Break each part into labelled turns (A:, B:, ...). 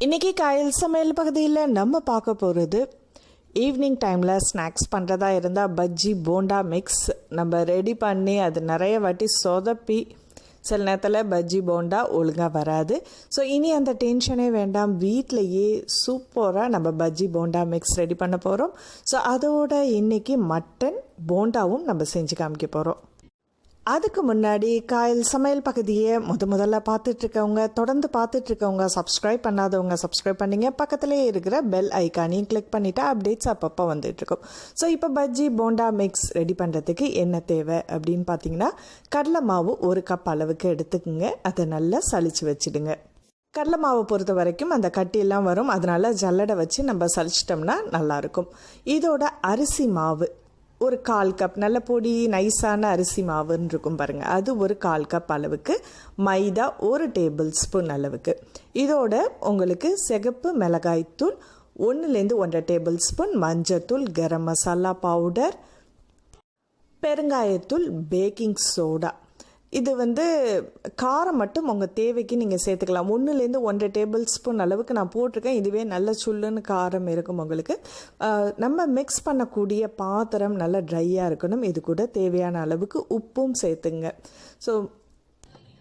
A: இன்றைக்கி காயல் சமையல் பகுதியில் நம்ம பார்க்க போகிறது ஈவினிங் டைமில் ஸ்நாக்ஸ் பண்ணுறதா இருந்தால் பஜ்ஜி போண்டா மிக்ஸ் நம்ம ரெடி பண்ணி அது நிறைய வாட்டி சொதப்பி சில நேரத்தில் பஜ்ஜி போண்டா ஒழுங்காக வராது. ஸோ இனி அந்த டென்ஷனே வேண்டாம். வீட்டிலையே சூப்பராக நம்ம பஜ்ஜி போண்டா மிக்ஸ் ரெடி பண்ண போகிறோம் ஸோ அதோட இன்றைக்கி மட்டன் போண்டாவும் நம்ம செஞ்சு காமிக்க போகிறோம் அதுக்கு முன்னாடி காயல் சமையல் பகுதியை முத முதல்ல பார்த்துட்ருக்கவங்க தொடர்ந்து பார்த்துட்ருக்கவங்க சப்ஸ்கிரைப் பண்ணாதவங்க சப்ஸ்கிரைப் பண்ணிங்க. பக்கத்துலேயே இருக்கிற பெல் ஐக்கானையும் கிளிக் பண்ணிவிட்டு அப்டேட்ஸ் அப்பப்போ வந்துட்டுருக்கும் ஸோ இப்போ பஜ்ஜி போண்டா மிக்ஸ் ரெடி பண்ணுறதுக்கு என்ன தேவை அப்படின்னு பார்த்தீங்கன்னா கடலை மாவு ஒரு கப் அளவுக்கு எடுத்துக்கோங்க. அதை நல்லா சளிச்சு வச்சுடுங்க. கடலை மாவை பொறுத்த வரைக்கும் அந்த கட்டியெல்லாம் வரும். அதனால் ஜல்லடை வச்சு நம்ம சலிச்சிட்டோம்னா நல்லாயிருக்கும். இதோட அரிசி மாவு ஒரு கால் கப் நல்ல பொடி நைஸான அரிசி மாவுன்னு இருக்கும் பாருங்கள் அது ஒரு கால் கப் அளவுக்கு மைதா ஒரு டேபிள் ஸ்பூன் அளவுக்கு. இதோட உங்களுக்கு சிகப்பு மிளகாய்த்தூள் ஒன்றுலேருந்து ஒன்றரை டேபிள் ஸ்பூன் மஞ்சத்தூள் கரம் மசாலா பவுடர் பெருங்காயத்தூள் பேக்கிங் சோடா இது வந்து காரம் மட்டும் உங்கள் தேவைக்கு நீங்கள் சேர்த்துக்கலாம். ஒன்றுலேருந்து ஒன்றரை டேபிள் ஸ்பூன் அளவுக்கு நான் போட்டிருக்கேன். இதுவே நல்ல சுல்லுன்னு காரம் இருக்கும் உங்களுக்கு. நம்ம மிக்ஸ் பண்ணக்கூடிய பாத்திரம் நல்லா ட்ரையாக இருக்கணும். இது கூட தேவையான அளவுக்கு உப்பும் சேர்த்துங்க. ஸோ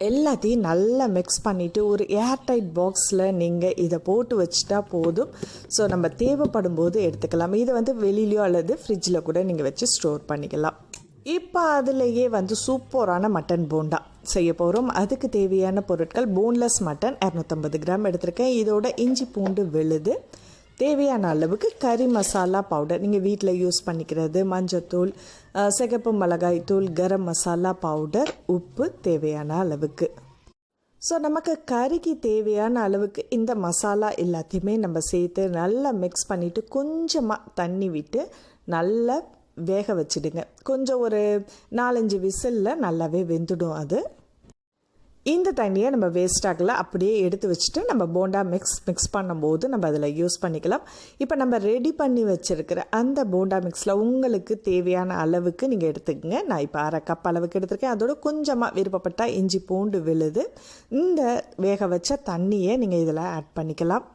A: எல்லாத்தையும் நல்லா மிக்ஸ் பண்ணிவிட்டு ஒரு ஏர்டைட் பாக்ஸில் நீங்கள் இதை போட்டு வச்சுட்டா போதும். ஸோ நம்ம தேவைப்படும் போது எடுத்துக்கலாம். இதை வந்து வெளியிலையோ அல்லது ஃப்ரிட்ஜில் கூட நீங்கள் வச்சு ஸ்டோர் பண்ணிக்கலாம். இப்போ அதுலேயே வந்து சூப்பரான மட்டன் போண்டா செய்ய போகிறோம் அதுக்கு தேவையான பொருட்கள் போன்லெஸ் மட்டன் இரநூத்தம்பது கிராம் எடுத்திருக்கேன். இதோட இஞ்சி பூண்டு விழுது. தேவையான அளவுக்கு கறி மசாலா பவுடர் நீங்கள் வீட்டில் யூஸ் பண்ணிக்கிறது மஞ்சத்தூள் சிகப்பு மிளகாய் தூள் கரம் மசாலா பவுடர் உப்பு தேவையான அளவுக்கு. ஸோ நமக்கு கறிக்கு தேவையான அளவுக்கு இந்த மசாலா எல்லாத்தையுமே நம்ம சேர்த்து நல்லா மிக்ஸ் பண்ணிவிட்டு கொஞ்சமாக தண்ணி விட்டு நல்லா வேக வச்சுடுங்க. கொஞ்சம் ஒரு நாலஞ்சு விசிலில் நல்லாவே வெந்துடும் அது. இந்த தண்ணியை நம்ம வேஸ்டாகல அப்படியே எடுத்து வச்சுட்டு நம்ம போண்டா மிக்ஸ் மிக்ஸ் பண்ணும்போது நம்ம அதில் யூஸ் பண்ணிக்கலாம். இப்போ நம்ம ரெடி பண்ணி வச்சுருக்கிற அந்த போண்டா மிக்ஸில் உங்களுக்கு தேவையான அளவுக்கு நீங்கள் எடுத்துக்கங்க. நான் இப்போ அரை கப் அளவுக்கு எடுத்திருக்கேன். அதோட கொஞ்சமாக விருப்பப்பட்டால் இஞ்சி பூண்டு விழுது. இந்த வேக வச்ச தண்ணியை நீங்கள் இதில் ஆட் பண்ணிக்கலாம்.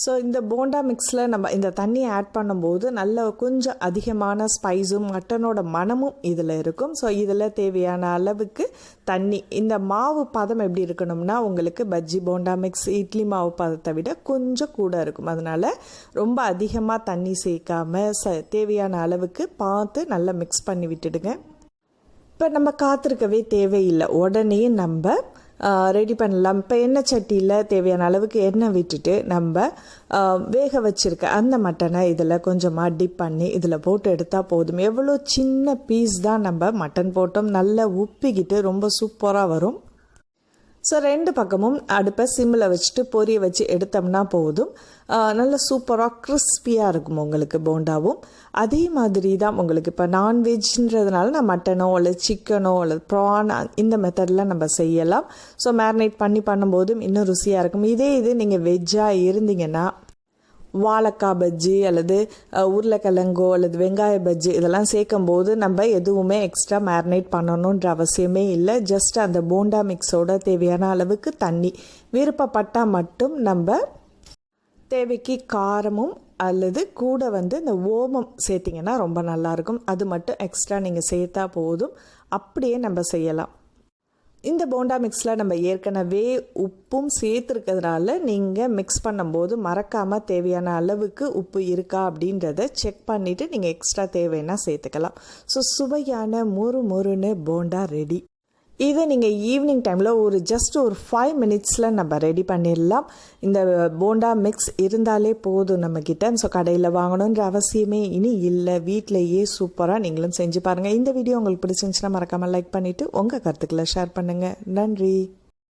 A: ஸோ இந்த போண்டா மிக்ஸில் நம்ம இந்த தண்ணியை ஆட் பண்ணும்போது நல்ல கொஞ்சம் அதிகமான ஸ்பைஸும் மட்டனோட மனமும் இதில் இருக்கும். ஸோ இதில் தேவையான அளவுக்கு தண்ணி. இந்த மாவு பதம் எப்படி இருக்கணும்னா உங்களுக்கு பஜ்ஜி போண்டா மிக்ஸ் இட்லி மாவு பதத்தை விட கொஞ்சம் கூட இருக்கும். அதனால் ரொம்ப அதிகமாக தண்ணி சேர்க்காமல் ச தேவையான அளவுக்கு பார்த்து நல்லா மிக்ஸ் பண்ணி விட்டுடுங்க. இப்போ நம்ம காத்திருக்கவே தேவையில்லை. உடனே நம்ம ரெடி பண்ணலாம். இப்போ எண்ணெய் சட்டியில் தேவையான அளவுக்கு எண்ணெய் விட்டுட்டு நம்ம வேக வச்சுருக்க அந்த மட்டனை இதில் கொஞ்சமாக டிப் பண்ணி இதில் போட்டு எடுத்தால் போதும். எவ்வளோ சின்ன பீஸ் தான் நம்ம மட்டன் போட்டோம். நல்லா உப்பிக்கிட்டு ரொம்ப சூப்பராக வரும். ஸோ ரெண்டு பக்கமும் அடுப்பை சிம்மில் வச்சுட்டு பொரிய வச்சு எடுத்தோம்னா போதும். நல்ல சூப்பராக கிறிஸ்பியாக இருக்கும் உங்களுக்கு போண்டாவும். அதே மாதிரி தான் உங்களுக்கு இப்போ நான்வெஜ்ன்றதுனால நான் மட்டனோ அல்லது சிக்கனோ அல்லது ப்ரான் இந்த மெத்தடில் நம்ம செய்யலாம். ஸோ மேரினேட் பண்ணி பண்ணும்போதும் இன்னும் ருசியாக இருக்கும். இதே இது நீங்கள் வெஜ்ஜாக இருந்தீங்கன்னா வாழைக்காய் பஜ்ஜி அல்லது உருளைக்கிழங்கோ அல்லது வெங்காய பஜ்ஜி இதெல்லாம் சேர்க்கும்போது நம்ம எதுவுமே எக்ஸ்ட்ரா மேரினேட் பண்ணணுன்ற அவசியமே இல்லை. ஜஸ்ட் அந்த போண்டா மிக்ஸோட தேவையான அளவுக்கு தண்ணி. விருப்பப்பட்டால் மட்டும் நம்ம தேவைக்கு காரமும் அல்லது கூட வந்து இந்த ஓமம் சேர்த்திங்கன்னா ரொம்ப நல்லாயிருக்கும் அது மட்டும் எக்ஸ்ட்ரா நீங்கள் சேர்த்தா போதும். அப்படியே நம்ம செய்யலாம். இந்த போண்டா மிக்ஸில் நம்ம ஏற்கனவே உப்பும் சேர்த்துருக்கிறதுனால நீங்கள் மிக்ஸ் பண்ணும்போது மறக்காமல் தேவையான அளவுக்கு உப்பு இருக்கா அப்படின்றத செக் பண்ணிவிட்டு நீங்கள் எக்ஸ்ட்ரா தேவைன்னா சேர்த்துக்கலாம். ஸோ சுவையான மொறு மொறுன்னு போண்டா ரெடி இதை நீங்கள் ஈவினிங் டைமில் ஒரு ஜஸ்ட் ஒரு ஃபைவ் மினிட்ஸில் நம்ம ரெடி பண்ணிடலாம். இந்த போண்டா மிக்ஸ் இருந்தாலே போதும் நம்மக்கிட்ட ஸோ கடையில் வாங்கணுன்ற அவசியமே இனி இல்லை. வீட்டிலையே சூப்பராக நீங்களும் செஞ்சு பாருங்கள் இந்த வீடியோ உங்களுக்கு பிடிச்சிருந்துச்சுன்னா மறக்காமல் லைக் பண்ணிவிட்டு உங்கள் கருத்துக்களை ஷேர் பண்ணுங்கள் நன்றி.